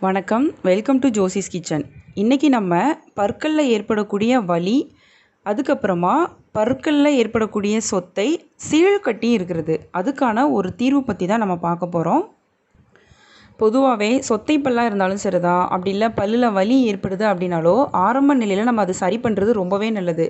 வணக்கம். Welcome to Josie's kitchen இன்றைக்கி நம்ம பற்களில் ஏற்படக்கூடிய வலி அதுக்கப்புறமா பற்களில் ஏற்படக்கூடிய சொத்தை சீழ் கட்டி இருக்கிறது. அதுக்கான ஒரு தீர்வு பற்றி தான் நம்ம பார்க்க போகிறோம் பொதுவாகவே சொத்தை பல்லாக இருந்தாலும் சரிதான் அப்படி இல்லை பல்லில் வலி ஏற்படுது அப்படின்னாலோ ஆரம்ப நிலையில் நம்ம அதை சரி பண்ணுறது ரொம்பவே நல்லது.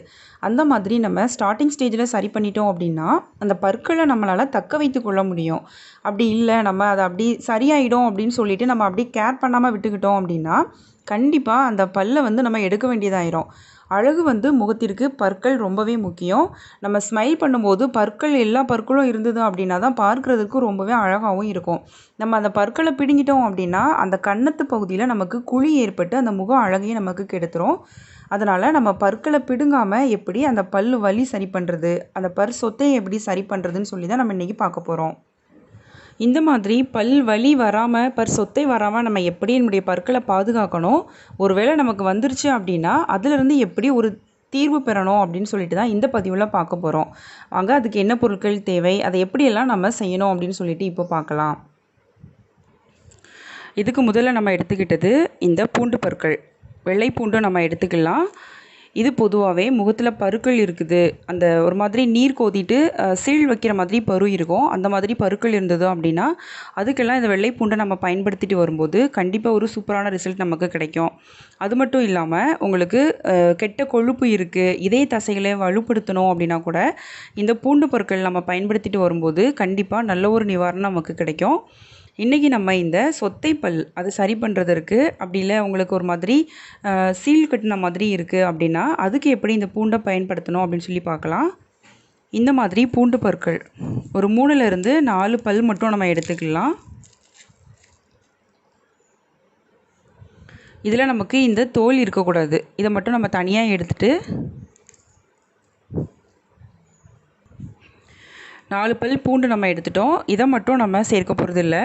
அந்த மாதிரி நம்ம ஸ்டார்டிங் ஸ்டேஜில் சரி பண்ணிட்டோம் அப்படின்னா அந்த பற்களை நம்மளால் தக்க வைத்து கொள்ள முடியும். அப்படி இல்லை நம்ம அதை அப்படி சரியாயிடும் அப்படின்னு சொல்லிட்டு நம்ம அப்படி கேர் பண்ணாமல் விட்டுக்கிட்டோம் அப்படின்னா கண்டிப்பாக அந்த பல்லை வந்து நம்ம எடுக்க வேண்டியதாயிரும். அழகு வந்து முகத்திற்கு பற்கள் ரொம்பவே முக்கியம். நம்ம ஸ்மைல் பண்ணும்போது பற்கள் எல்லா பற்களும் இருந்தது அப்படின்னா தான் பார்க்குறதுக்கு ரொம்பவே அழகாகவும் இருக்கும். நம்ம அந்த பற்களை பிடுங்கிட்டோம் அப்படின்னா அந்த கன்னத்து பகுதியில் நமக்கு குழி ஏற்பட்டு அந்த முக அழகையும் நமக்கு கெடுத்துரும். அதனால் நம்ம பற்களை பிடுங்காமல் எப்படி அந்த பல் வலி சரி பண்ணுறது அந்த பற் சொத்தையை எப்படி சரி பண்ணுறதுன்னு சொல்லி தான் நம்ம இன்றைக்கி பார்க்க போகிறோம் இந்த மாதிரி பல் வலி வராமல் பர் சொத்தை வராமல் நம்ம எப்படி நம்முடைய பற்களை பாதுகாக்கணும்? ஒருவேளை நமக்கு வந்துருச்சு அப்படின்னா அதிலிருந்து எப்படி ஒரு தீர்வு பெறணும் அப்படின்னு சொல்லிட்டு தான் இந்த பதிவில் பார்க்க போகிறோம் வாங்க அதுக்கு என்ன பொருட்கள் தேவை? அதை எப்படியெல்லாம் நம்ம செய்யணும் அப்படின்னு சொல்லிட்டு இப்போ பார்க்கலாம். இதுக்கு முதல்ல நம்ம எடுத்துக்கிட்டது இந்த பூண்டு பற்கள். வெள்ளை பூண்டு நம்ம எடுத்துக்கலாம். இது பொதுவாகவே முகத்தில் பருக்கள் இருக்குது. அந்த ஒரு மாதிரி நீர் கோதிட்டு சீழ் வைக்கிற மாதிரி பரு இருக்கும். அந்த மாதிரி பருக்கள் இருந்தது அப்படின்னா அதுக்கெல்லாம் இந்த வெள்ளை பூண்டை நம்ம பயன்படுத்திட்டு வரும்போது கண்டிப்பாக ஒரு சூப்பரான ரிசல்ட் நமக்கு கிடைக்கும். அது மட்டும் இல்லாமல் உங்களுக்கு கெட்ட கொழுப்பு இருக்குது இதய தசைகளை வலுப்படுத்தணும் அப்படின்னா கூட இந்த பூண்டு பொருட்கள் நம்ம பயன்படுத்திட்டு வரும்போது கண்டிப்பாக நல்ல ஒரு நிவாரணம் நமக்கு கிடைக்கும். இன்றைக்கி நம்ம இந்த சொத்தை பல் அது சரி பண்ணுறதற்கு அப்படி இல்லை உங்களுக்கு ஒரு மாதிரி சீல் கட்டின மாதிரி இருக்குது அப்படின்னா அதுக்கு எப்படி இந்த பூண்டை பயன்படுத்தணும் அப்படின்னு சொல்லி பார்க்கலாம். இந்த மாதிரி பூண்டு பற்கள். ஒரு மூணுலேருந்து நாலு பல் மட்டும் நம்ம எடுத்துக்கலாம். இதில் நமக்கு இந்த தோல் இருக்கக்கூடாது. இதை மட்டும் நம்ம தனியாக எடுத்துகிட்டு நாலு பல் பூண்டு நம்ம எடுத்துட்டோம். இதை மட்டும் நம்ம சேர்க்க போகிறதில்ல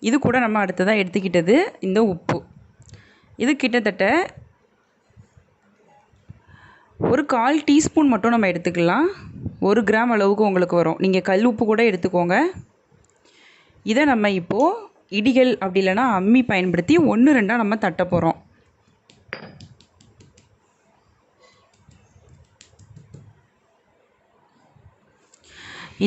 இது கூட நம்ம அடுத்ததாக எடுத்துக்கிட்டது இந்த உப்பு. இது கிட்டத்தட்ட ஒரு கால் டீஸ்பூன் மட்டும் நம்ம எடுத்துக்கலாம். ஒரு கிராம் அளவுக்கு உங்களுக்கு வரும். நீங்கள் கல் உப்பு கூட எடுத்துக்கோங்க. இதை நம்ம இப்போது இடிகள் அப்படி இல்லைன்னா அம்மி பயன்படுத்தி ஒன்று ரெண்டாக நம்ம தட்ட போகிறோம்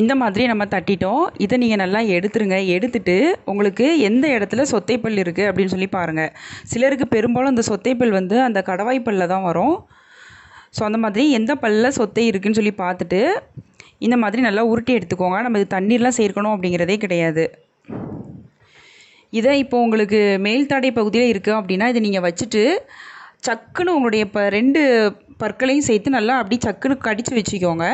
இந்த மாதிரி நம்ம தட்டிட்டோம். இதை நீங்கள் நல்லா எடுத்துருங்க. எடுத்துட்டு உங்களுக்கு எந்த இடத்துல சொத்தைப்பல் இருக்குது அப்படின்னு சொல்லி பாருங்கள் சிலருக்கு பெரும்பாலும் இந்த சொத்தைப்பல் வந்து அந்த கடவாய்ப்பல்லில் தான் வரும். ஸோ அந்த மாதிரி எந்த பல்லில் சொத்தை இருக்குதுன்னு சொல்லி பார்த்துட்டு இந்த மாதிரி நல்லா உருட்டி எடுத்துக்கோங்க. நம்ம இது தண்ணீர்லாம் சேர்க்கணும் அப்படிங்கிறதே கிடையாது. இதை இப்போ உங்களுக்கு மேல்தாடை பகுதியில் இருக்குது அப்படின்னா இதை நீங்கள் வச்சுட்டு சக்குன்னு உங்களுடைய இப்போ ரெண்டு பற்களையும் சேர்த்து நல்லா அப்படி சக்குன்னு கடித்து வச்சுக்கோங்க.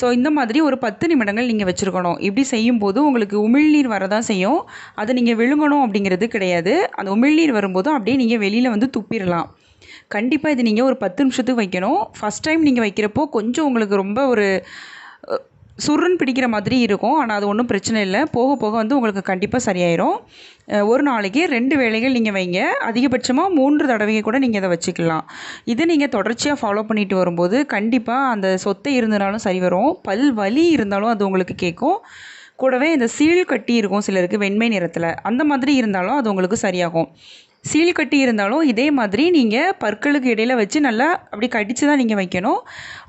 ஸோ இந்த மாதிரி ஒரு பத்து நிமிடங்கள் நீங்கள் வச்சுருக்கணும். இப்படி செய்யும்போது உங்களுக்கு உமிழ்நீர் வரதான் செய்யும். அதை நீங்கள் விழுங்கணும் அப்படிங்கிறது கிடையாது. அந்த உமிழ்நீர் வரும்போது அப்படியே நீங்கள் வெளியில் வந்து துப்பிடலாம். கண்டிப்பாக இது நீங்கள் ஒரு பத்து நிமிஷத்துக்கு வைக்கணும். ஃபஸ்ட் டைம் நீங்கள் வைக்கிறப்போ கொஞ்சம் உங்களுக்கு ரொம்ப ஒரு சுருன்னு பிடிக்கிற மாதிரி இருக்கும். ஆனால் அது ஒன்றும் பிரச்சனை இல்லை. போக போக வந்து உங்களுக்கு கண்டிப்பாக சரியாயிரும். ஒரு நாளைக்கு ரெண்டு வேலைகள் நீங்கள் வைங்க. அதிகபட்சமாக மூன்று தடவைகள் கூட நீங்கள் இதை வச்சுக்கலாம். இதை நீங்கள் தொடர்ச்சியாக ஃபாலோ பண்ணிட்டு வரும்போது கண்டிப்பாக அந்த சொத்தை இருந்தாலும் சரி வரும். பல் வலி இருந்தாலும் அது உங்களுக்கு கேட்கும். கூடவே இந்த சீழ் கட்டி இருக்கும் சிலருக்கு வெண்மை நிறத்தில். அந்த மாதிரி இருந்தாலும் அது உங்களுக்கு சரியாகும். சீல் கட்டி இருந்தாலும் இதே மாதிரி நீங்கள் பற்களுக்கு இடையில் வச்சு நல்லா அப்படி கடித்து தான் நீங்கள் வைக்கணும்.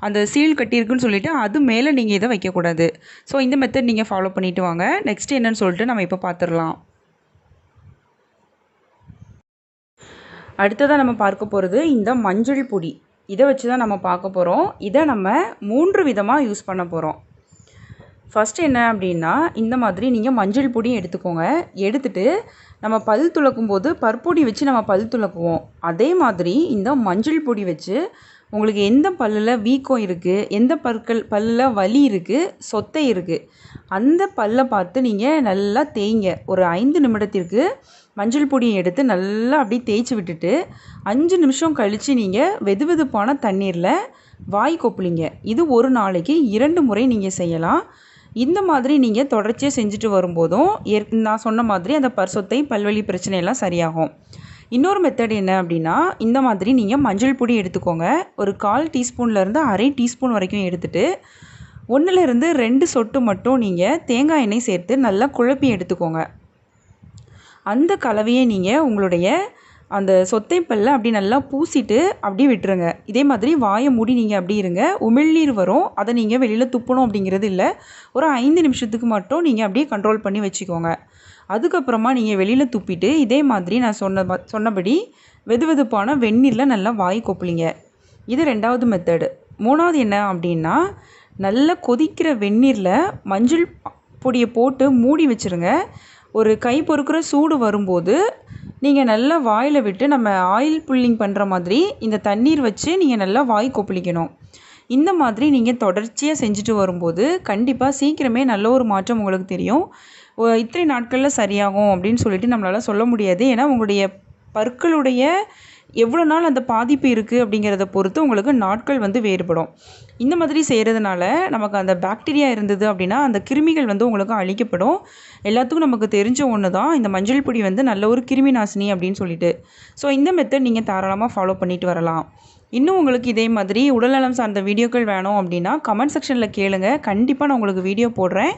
அந்த சீல் கட்டி இருக்குன்னு சொல்லிவிட்டு அது மேலே நீங்கள் இதை வைக்கக்கூடாது. ஸோ இந்த மெத்தட் நீங்கள் ஃபாலோ பண்ணிவிட்டு வாங்க. நெக்ஸ்ட் என்னன்னு சொல்லிட்டு நம்ம இப்போ பார்த்துடலாம் அடுத்ததாக நம்ம பார்க்க போகிறது இந்த மஞ்சள் பொடி. இதை வச்சு தான் நம்ம பார்க்க போகிறோம் இதை நம்ம மூன்று விதமாக யூஸ் பண்ண போகிறோம் ஃபஸ்ட்டு என்ன அப்படின்னா இந்த மாதிரி நீங்கள் மஞ்சள் பொடியும் எடுத்துக்கோங்க. எடுத்துகிட்டு நம்ம பல் துளக்கும் போது பற்பொடி வச்சு நம்ம பல் துளக்குவோம் அதே மாதிரி இந்த மஞ்சள் பொடி வச்சு உங்களுக்கு எந்த பல்லில் வீக்கம் இருக்குது எந்த பற்கள் பல்லில் வலி இருக்குது சொத்தை இருக்குது அந்த பல்லை பார்த்து நீங்கள் நல்லா தேய்ங்க. ஒரு ஐந்து நிமிடத்திற்கு மஞ்சள் பொடியை எடுத்து நல்லா அப்படியே தேய்ச்சி விட்டுட்டு அஞ்சு நிமிஷம் கழித்து நீங்கள் வெது வெதுப்பான தண்ணீரில் வாய் கொப்பளிங்க. இது ஒரு நாளைக்கு இரண்டு முறை நீங்கள் செய்யலாம். இந்த மாதிரி நீங்கள் தொடர்ச்சியாக செஞ்சுட்டு வரும்போதும் ஏற் நான் சொன்ன மாதிரி அந்த பர்சொத்தை பல்வழி பிரச்சனையெல்லாம் சரியாகும். இன்னொரு மெத்தட் என்ன அப்படின்னா இந்த மாதிரி நீங்கள் மஞ்சள் பொடி எடுத்துக்கோங்க. ஒரு கால் டீஸ்பூன்லேருந்து அரை டீஸ்பூன் வரைக்கும் எடுத்துகிட்டு ஒன்றுலேருந்து ரெண்டு சொட்டு மட்டும் நீங்கள் தேங்காய் எண்ணெய் சேர்த்து நல்லா குழப்பி எடுத்துக்கோங்க. அந்த கலவையை நீங்கள் உங்களுடைய அந்த சொத்தை பல்ல அப்படி நல்லா பூசிட்டு அப்படியே விட்டுருங்க. இதே மாதிரி வாயை மூடி நீங்கள் அப்படி இருங்க. உமிழ்நீர் வரும். அதை நீங்கள் வெளியில் துப்பணும் அப்படிங்கிறது இல்லை. ஒரு ஐந்து நிமிஷத்துக்கு மட்டும் நீங்கள் அப்படியே கண்ட்ரோல் பண்ணி வச்சுக்கோங்க. அதுக்கப்புறமா நீங்கள் வெளியில் துப்பிட்டு இதே மாதிரி நான் சொன்ன சொன்னபடி வெது வெதுப்பான வெந்நீரில் நல்லா வாய் கொப்பளிங்க. இது ரெண்டாவது மெத்தடு மூணாவது என்ன அப்படின்னா நல்லா கொதிக்கிற வெந்நீரில் மஞ்சள் பொடியை போட்டு மூடி வச்சுருங்க. ஒரு கை பொறுக்கிற சூடு வரும்போது நீங்கள் நல்லா வாயில் விட்டு நம்ம ஆயில் புல்லிங் பண்ணுற மாதிரி இந்த தண்ணீர் வச்சு நீங்கள் நல்லா வாய் கொப்பளிக்கணும். இந்த மாதிரி நீங்கள் தொடர்ச்சியாக செஞ்சுட்டு வரும்போது கண்டிப்பாக சீக்கிரமே நல்ல ஒரு மாற்றம் உங்களுக்கு தெரியும். இத்தனை நாட்களில் சரியாகும் அப்படின்னு சொல்லிட்டு நம்மளால் சொல்ல முடியாது. ஏன்னா உங்களுடைய பற்களுடைய எவ்வளோ நாள் அந்த பாதிப்பு இருக்குது அப்படிங்கிறத பொறுத்து உங்களுக்கு நாட்கள் வந்து வேறுபடும். இந்த மாதிரி செய்கிறதுனால நமக்கு அந்த பாக்டீரியா இருந்தது அப்படின்னா அந்த கிருமிகள் வந்து உங்களுக்கு அழிக்கப்படும். எல்லாத்துக்கும் நமக்கு தெரிஞ்ச ஒன்று தான் இந்த மஞ்சள் பொடி வந்து நல்ல ஒரு கிருமி நாசினி அப்படின்னு சொல்லிட்டு. ஸோ இந்த மெத்தட் நீங்கள் தாராளமாக ஃபாலோ பண்ணிட்டு வரலாம். இன்னும் உங்களுக்கு இதே மாதிரி உடல்நலம் சார்ந்த வீடியோக்கள் வேணும் அப்படின்னா கமெண்ட் செக்ஷனில் கேளுங்கள் கண்டிப்பாக நான் உங்களுக்கு வீடியோ போடுறேன்.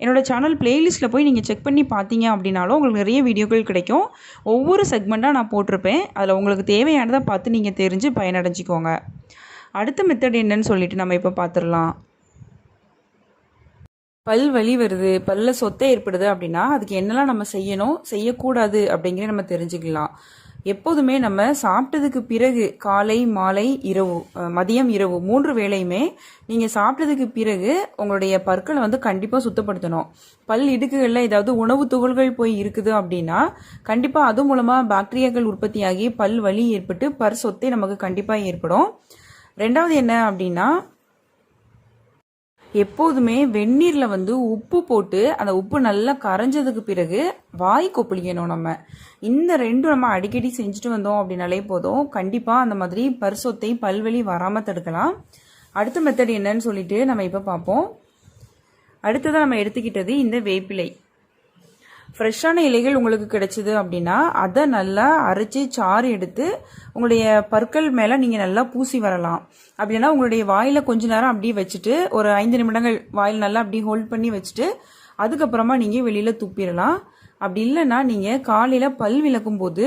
என்னோட சேனல் பிளேலிஸ்ட்டில் போய் நீங்கள் செக் பண்ணி பார்த்தீங்க அப்படின்னாலும் உங்களுக்கு நிறைய வீடியோக்கள் கிடைக்கும். ஒவ்வொரு செக்மெண்ட்டாக நான் போட்டிருப்பேன். அதில் உங்களுக்கு தேவையானதை பார்த்து நீங்கள் தெரிஞ்சு பயனடைஞ்சிக்கோங்க. அடுத்த மெத்தட் என்னன்னு சொல்லிட்டு நம்ம இப்போ பார்த்துடலாம் பல் வலி வருது பல்ல சொத்தை ஏற்படுது அப்படின்னா அதுக்கு என்னெல்லாம் நம்ம செய்யணும்? செய்யக்கூடாது அப்படிங்கிற நம்ம தெரிஞ்சுக்கலாம். எப்போதுமே நம்ம சாப்பிட்டதுக்கு பிறகு காலை மாலை இரவு மதியம் இரவு மூன்று வேளையுமே நீங்கள் சாப்பிட்டதுக்கு பிறகு உங்களுடைய பற்களை வந்து கண்டிப்பாக சுத்தப்படுத்தணும். பல் இடுக்குகளில் ஏதாவது உணவு துகள்கள் போய் இருக்குது அப்படின்னா கண்டிப்பாக அது மூலமாக பாக்டீரியாக்கள் உற்பத்தியாகி பல் வலி ஏற்பட்டு பர் சொத்தை நமக்கு கண்டிப்பாக ஏற்படும். ரெண்டாவது என்ன அப்படின்னா எப்போதுமே வெந்நீரில் வந்து உப்பு போட்டு அந்த உப்பு நல்லா கரைஞ்சதுக்கு பிறகு வாய் கொப்பளிக்கணும் நம்ம. இந்த ரெண்டும் நம்ம அடிக்கடி செஞ்சுட்டு வந்தோம் அப்படின்னாலே போதும். கண்டிப்பாக அந்த மாதிரி பரிசொத்தை பல்வலி வராமல் தடுக்கலாம். அடுத்த மெத்தட் என்னன்னு சொல்லிட்டு நம்ம இப்போ பார்ப்போம். அடுத்ததாக நம்ம எடுத்துக்கிட்டது இந்த வேப்பிலை. ஃப்ரெஷ்ஷான இலைகள் உங்களுக்கு கிடைச்சிது அப்படின்னா அதை நல்லா அரைச்சி சாறு எடுத்து உங்களுடைய பற்கள் மேலே நீங்கள் நல்லா பூசி வரலாம். அப்படின்னா உங்களுடைய வாயில் கொஞ்ச நேரம் அப்படியே வச்சுட்டு ஒரு ஐந்து நிமிடங்கள் வாயில் நல்லா அப்படியே ஹோல்ட் பண்ணி வச்சுட்டு அதுக்கப்புறமா நீங்கள் வெளியில் துப்பிடலாம். அப்படி இல்லைன்னா நீங்கள் காலையில் பல் விளக்கும் போது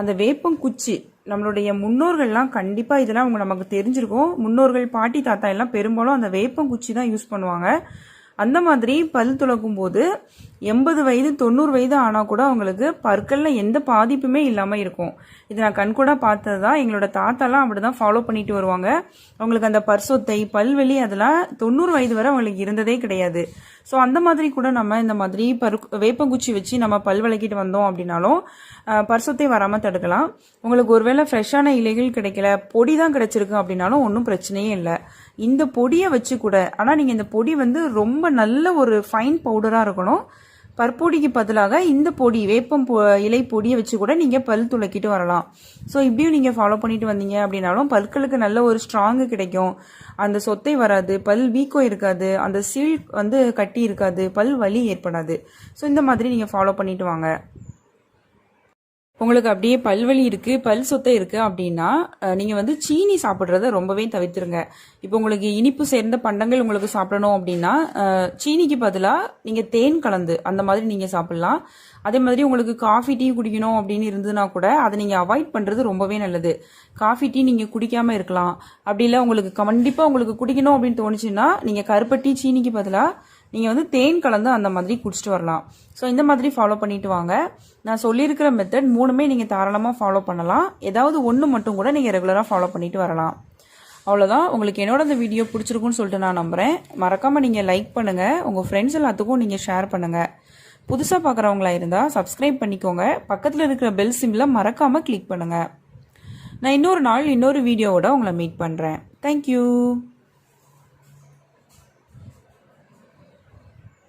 அந்த வேப்பங்குச்சி நம்மளுடைய முன்னோர்கள்லாம் கண்டிப்பாக இதெல்லாம் அவங்க நமக்கு தெரிஞ்சிருக்கும். முன்னோர்கள் பாட்டி தாத்தா எல்லாம் பெரும்பாலும் அந்த வேப்பங்குச்சி தான் யூஸ் பண்ணுவாங்க. அந்த மாதிரி பல் துளக்கும் போது எண்பது வயது தொண்ணூறு வயது ஆனால் கூட அவங்களுக்கு பற்களில் எந்த பாதிப்புமே இல்லாமல் இருக்கும். இது நான் கண்கூடாக பார்த்தது தான் எங்களோட தாத்தாலாம் அப்படி தான் ஃபாலோ பண்ணிட்டு வருவாங்க. அவங்களுக்கு அந்த பர்சொத்தை பல்வெளி அதெல்லாம் தொண்ணூறு வயது வரை அவங்களுக்கு இருந்ததே கிடையாது. ஸோ அந்த மாதிரி கூட நம்ம இந்த மாதிரி பரு வேப்பங்குச்சி வச்சு நம்ம பல் விளக்கிட்டு வந்தோம் அப்படின்னாலும் பர்சொத்தை வராமல் தடுக்கலாம். உங்களுக்கு ஒருவேளை ஃப்ரெஷ்ஷான இலைகள் கிடைக்கல பொடி தான் கிடைச்சிருக்கு அப்படின்னாலும் ஒன்றும் பிரச்சனையே இல்லை. இந்த பொடியை வச்சு கூட ஆனால் நீங்கள் இந்த பொடி வந்து ரொம்ப நல்ல ஒரு ஃபைன் பவுடராக இருக்கணும். பற்பொடிக்கு பதிலாக இந்த பொடி வேப்பம் பொ இலை பொடியை வச்சு கூட நீங்கள் பல் துளக்கிட்டு வரலாம். ஸோ இப்படியும் நீங்கள் ஃபாலோ பண்ணிட்டு வந்தீங்க அப்படின்னாலும் பற்களுக்கு நல்ல ஒரு ஸ்ட்ராங்கு கிடைக்கும். அந்த சொத்தை வராது பல் வீக்கம் இருக்காது அந்த சீல் வந்து கட்டி இருக்காது பல் வலி ஏற்படாது. ஸோ இந்த மாதிரி நீங்கள் ஃபாலோ பண்ணிட்டு வாங்க. உங்களுக்கு அப்படியே பல்வலி இருக்கு பல் சொத்தை இருக்கு அப்படின்னா நீங்கள் நீங்க வந்து சீனி சாப்பிட்றத ரொம்பவே தவிர்த்துருங்க. இப்போ உங்களுக்கு இனிப்பு சேர்ந்த பண்டங்கள் உங்களுக்கு சாப்பிடணும் அப்படின்னா சீனிக்கு பதிலாக நீங்க தேன் கலந்து அந்த மாதிரி நீங்க சாப்பிடலாம். அதே மாதிரி உங்களுக்கு காஃபி டீ குடிக்கணும் அப்படின்னு இருந்ததுன்னா கூட அதை நீங்க அவாய்ட் பண்றது ரொம்பவே நல்லது. காஃபி டீ நீங்க குடிக்காம இருக்கலாம். அப்படி இல்லை உங்களுக்கு கண்டிப்பா உங்களுக்கு குடிக்கணும் அப்படின்னு தோணுச்சுன்னா நீங்க கருப்பட்டி சீனிக்கு பதிலாக நீங்கள் வந்து தேன் கலந்து அந்த மாதிரி குடிச்சிட்டு வரலாம். ஸோ இந்த மாதிரி ஃபாலோ பண்ணிட்டு வாங்க. நான் சொல்லியிருக்கிற மெத்தட் மூணுமே நீங்கள் தாராளமாக ஃபாலோ பண்ணலாம். ஏதாவது ஒன்று மட்டும் கூட நீங்கள் ரெகுலராக ஃபாலோ பண்ணிட்டு வரலாம். அவ்வளோதான் உங்களுக்கு என்னோட இந்த வீடியோ பிடிச்சிருக்குன்னு சொல்லிட்டு நான் நம்புகிறேன் மறக்காமல் நீங்கள் லைக் பண்ணுங்கள் உங்கள் ஃப்ரெண்ட்ஸ் எல்லாத்துக்கும் நீங்கள் ஷேர் பண்ணுங்கள் புதுசாக பார்க்குறவங்களா இருந்தால் சப்ஸ்கிரைப் பண்ணிக்கோங்க. பக்கத்தில் இருக்கிற பெல் சிம்மில் மறக்காமல் கிளிக் பண்ணுங்கள் நான் இன்னொரு நாள் இன்னொரு வீடியோவோட உங்களை மீட் பண்ணுறேன் தேங்க்யூ